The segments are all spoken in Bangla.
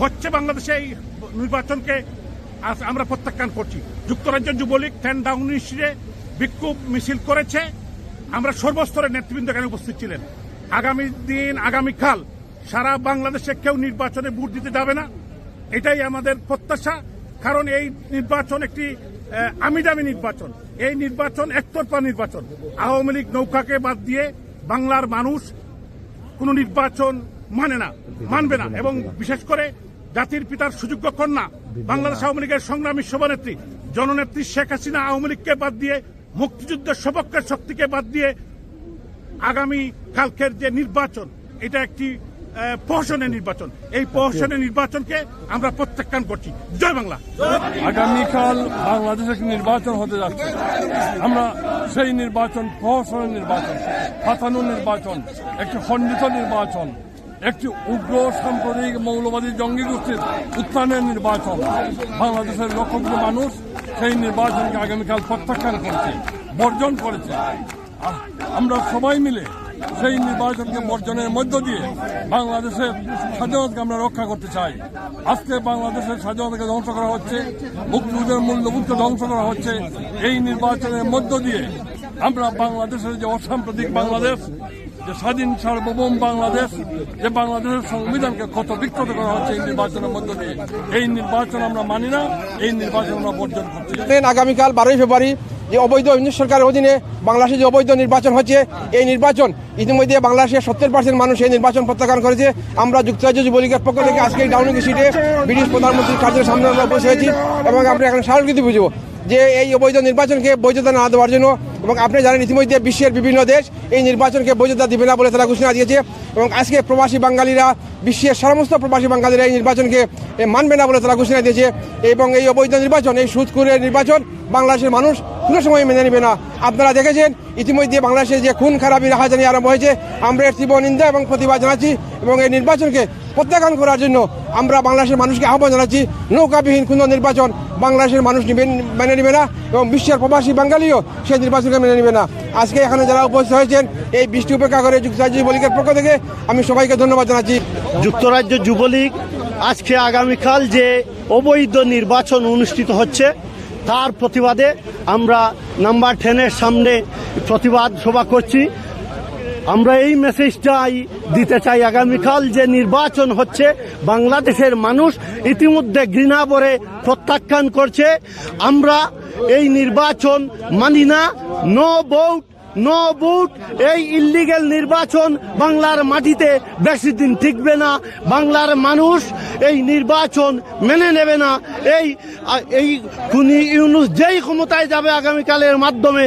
হচ্ছে বাংলাদেশে এই নির্বাচনকে আমরা প্রত্যাখ্যান করছি। যুক্তরাজ্য যুবলীগ টেন ডাউন ইস্যুতে বিক্ষোভ মিছিল করেছে। আমরা সর্বস্তরের নেতৃবৃন্দ এখানে উপস্থিত ছিলেন। আগামী দিন আগামীকাল সারা বাংলাদেশে কেউ নির্বাচনে ভোট দিতে যাবে না। এটাই আমাদের প্রত্যাশা। কারণ এই নির্বাচন একটি আমিদামি নির্বাচন। এই নির্বাচন একতরফা নির্বাচন। আওয়ামী লীগ নৌকাকে বাদ দিয়ে বাংলার মানুষ কোন নির্বাচন মানে না, মানবে না এবং বিশেষ করে জাতির পিতার সুযোগ্য কন্যা, বাংলাদেশ আওয়ামী লীগের সংগ্রামী সভানেত্রী জননেত্রী শেখ হাসিনা আওয়ামী লীগকে বাদ দিয়ে মুক্তিযুদ্ধের সপক্ষের শক্তিকে বাদ দিয়ে আগামী কালকের যে নির্বাচন, এটা একটি প্রহসনের নির্বাচন। এই প্রহসনের নির্বাচনকে আমরা প্রত্যাখ্যান করছি। জয় বাংলা। আগামীকাল বাংলাদেশে একটি নির্বাচন হতে যাচ্ছে। আমরা সেই নির্বাচন প্রহসনের নির্বাচন ফাতানো নির্বাচন, একটি খণ্ডিত নির্বাচন একটি উগ্র সাম্প্রদায়িক মৌলবাদী জঙ্গি গোষ্ঠীর উত্থানের নির্বাচন। বাংলাদেশের লক্ষ মানুষ সেই নির্বাচনকে আগামীকাল প্রত্যাখ্যান করেছে, বর্জন করেছে। আমরা সবাই মিলে সেই নির্বাচনকে বর্জনের মধ্য দিয়ে বাংলাদেশের স্বাধীনতাকে আমরা রক্ষা করতে চাই। আজকে বাংলাদেশের স্বাধীনতাকে ধ্বংস করা হচ্ছে, মুক্তিযুদ্ধের মূল্যবোধকে ধ্বংস করা হচ্ছে। এই নির্বাচনের মধ্য দিয়ে আমরা বাংলাদেশের যে অসাম্প্রতিক বাংলাদেশ যে স্বাধীন সার্বভৌম বাংলাদেশ, যে বাংলাদেশের সংবিধানকে কত বিক্ষত করা হচ্ছে এই নির্বাচনের মধ্য দিয়ে। এই নির্বাচন আমরা মানি না, এই নির্বাচন আমরা বর্জন ট্রেন আগামীকাল বারোই ফেব্রুয়ারি যে অবৈধ ইউনিট সরকারের অধীনে বাংলাদেশে যে অবৈধ নির্বাচন হচ্ছে, এই নির্বাচন ইতিমধ্যে বাংলাদেশের সত্তর পার্সেন্ট মানুষ এই নির্বাচন প্রত্যাখ্যান করেছে। আমরা যুক্তরাজ্য যুবলীগের পক্ষ থেকে আজকে ডাউনিং সিটে ব্রিটিশ প্রধানমন্ত্রীর কার্যের সামনে আমরা বসে আছি এবং আমরা এখন স্মারকলিপি বুঝব। যে এই অবৈধ নির্বাচনকে বৈধতা না দেওয়ার জন্য এবং আপনি জানেন ইতিমধ্যে বিশ্বের বিভিন্ন দেশ এই নির্বাচনকে বৈধতা দিবে না বলে তারা ঘোষণা দিয়েছে এবং আজকে প্রবাসী বাঙালিরা, বিশ্বের সমস্ত প্রবাসী বাঙালিরা এই নির্বাচনকে মানবে না বলে তারা ঘোষণা দিয়েছে এবং এই অবৈধ নির্বাচন, এই সুদকুরের নির্বাচন বাংলাদেশের মানুষ কোনো সময় মেনে নেবে না। আপনারা দেখেছেন ইতিমধ্যে বাংলাদেশে যে খুন খারাপি রাহাজানি আরম্ভ হয়েছে, আমরা এর তীব্র নিন্দা এবং প্রতিবাদ জানাচ্ছি এবং এই নির্বাচনকে প্রত্যাখ্যান করার জন্য আমরা বাংলাদেশের মানুষকে আহ্বান জানাচ্ছি, নৌকাবিহীন কোনো নির্বাচন বাংলাদেশের মানুষ মেনে নেবে না এবং বিশ্বের প্রবাসী বাঙালিও সেই নির্বাচনকে মেনে নেবে না। আজকে এখানে যারা উপস্থিত হয়েছেন, এই বৃষ্টি উপেক্ষা করে যুক্তরাজ্য যুবলীগের পক্ষ থেকে আমি সবাইকে ধন্যবাদ জানাচ্ছি। যুক্তরাজ্য যুবলীগ আজকে আগামীকাল যে অবৈধ নির্বাচন অনুষ্ঠিত হচ্ছে তার প্রতিবাদে আমরা নাম্বার টেনের সামনে প্রতিবাদ সভা করছি। আমরা এই মেসেজটাই দিতে চাই আগামীকাল যে নির্বাচন হচ্ছে, বাংলাদেশের মানুষ ইতিমধ্যে ঘৃণা ভরে প্রত্যাখ্যান করছে। আমরা এই নির্বাচন মানি না নো ভোট নো বুট এই ইল্লিগেল নির্বাচন বাংলার মাটিতে বেশি দিন টিকবে না। বাংলার মানুষ এই নির্বাচন মেনে নেবে না। এই এই খুনি ইউনুস যেই ক্ষমতায় যাবে আগামীকালের মাধ্যমে,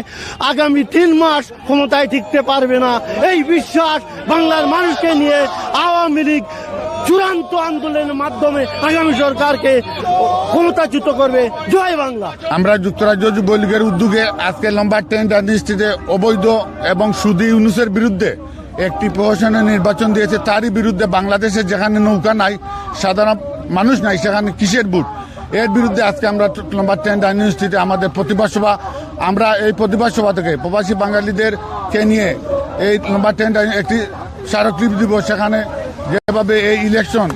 আগামী তিন মাস ক্ষমতায় টিকতে পারবে না। এই বিশ্বাস বাংলার মানুষকে নিয়ে আওয়ামী লীগ চূড়ান্ত আন্দোলনের মাধ্যমে আগামী সরকারকে ক্ষমতাচ্যুত করবে। জয় বাংলা। আমরা যুক্তরাজ্য যুবলীগের উদ্যোগে আজকে লম্বা টেন্ট ইনস্টিটিউটে অবৈধ এবং সুদী ইউনুসের বিরুদ্ধে একটি প্রহসনের নির্বাচন দিয়েছে। তারই বিরুদ্ধে বাংলাদেশে যেখানে নৌকা নাই, সাধারণ মানুষ নাই, সেখানে কিসের বুট এর বিরুদ্ধে আজকে আমরা লম্বা টেন্ট ইনস্টিটিউটে আমাদের প্রতিবাদ সভা, আমরা এই প্রতিবাদ সভা থেকে প্রবাসী বাঙালিদেরকে নিয়ে এই লম্বা টেন্ট একটি স্মারকলিপি দিব। সেখানে যেভাবে এই ইলেকশন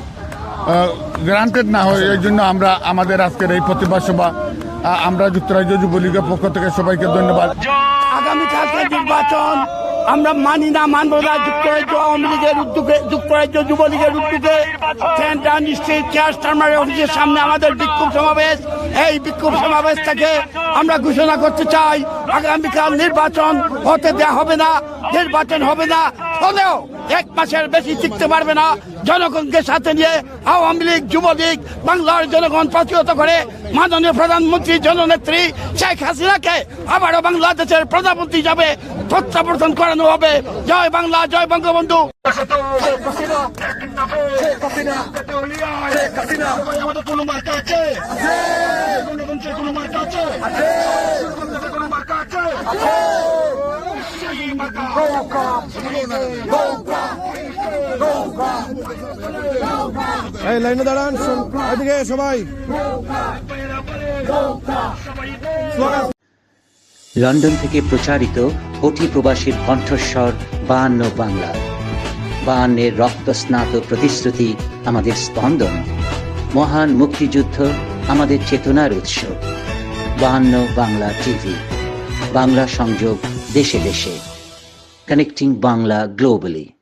গ্রান্টেড না হয়, এই জন্য আমরা আমাদের আজকের এই প্রতিবাদ সভা আমরা যুক্তরাজ্য যুবলীগের পক্ষ থেকে সবাইকে ধন্যবাদ। আগামীকালকে নির্বাচন, আমরা মানি না, মানব না, যুক্তরাজ্য আওয়ামী লীগের উদ্যোগে, যুক্তরাজ্য যুবলীগের উদ্যোগে সেন্ট্রাল স্ট্রিট চেয়ার টার্মারের অফিসের সামনে আমাদের বিক্ষোভ সমাবেশ। এই বিক্ষোভ সমাবেশ থেকে আমরা ঘোষণা করতে চাই, আগামীকাল নির্বাচন হতে দেওয়া হবে না, নির্বাচন হবে না, হলেও এক মাসের বেশি টিকতে পারবে না। জনগণকে সাথে নিয়ে আওয়ামী লীগ, যুবলীগ, বাংলার জনগণ প্রতিহত করে মাননীয় প্রধানমন্ত্রী, জননেত্রী শেখ হাসিনাকে আবারও বাংলাদেশের প্রধানমন্ত্রী হিসাবে প্রত্যাবর্তন করানো হবে। জয় বাংলা, জয় বঙ্গবন্ধু। আছে সেই মার্কা এই লাইনে দাঁড়ান এদিকে সবাই। লন্ডন থেকে প্রচারিত কোটি প্রবাসীর কণ্ঠস্বর বায়ান্ন বাংলা। বায়ান্নের রক্তস্নাত প্রতিশ্রুতি আমাদের স্পন্দন। মহান মুক্তিযুদ্ধ আমাদের চেতনার উৎস। বায়ান্ন বাংলা টিভি। বাংলা সংযোগ দেশে দেশে। Connecting Bangla globally